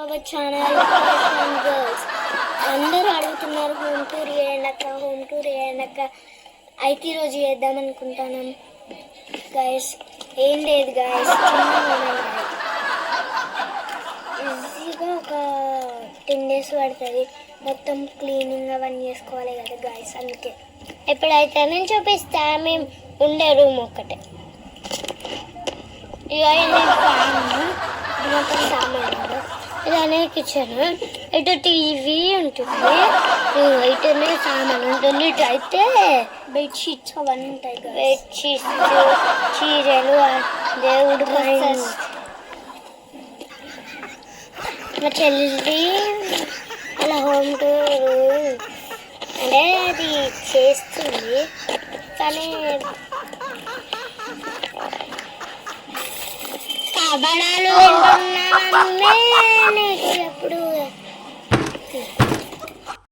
Our channel girls. అందరూ అడుగుతున్నారు home tour చేయనక్క హోమ్ టూర్ చేయనక్క అయితే ఈరోజు చేద్దాం అనుకుంటున్నాం గైస్ ఏం లేదు గైస్ ఈజీగా ఒక టెన్ డేస్ పడుతుంది. మొత్తం క్లీనింగ్ అవన్నీ చేసుకోవాలి కదా గాయస్ అందుకే. ఎప్పుడైతే నేను చూపిస్తా మేము ఉండే రూమ్ ఒకటే ఇక అనే కిచెన్. ఇటు టీవీ ఉంటుంది. ఇటునే సామాన్ ఉంటుంది. ఇటు అయితే బెడ్షీట్స్ అవన్నీ ఉంటాయి బెడ్షీట్స్ చీరలు దేవుడు మా చెల్లిది అలా హోమ్ టూర్ అంటే అది చేస్తుంది. కానీ కబడాలు వింటున్నానమ్మే Okay.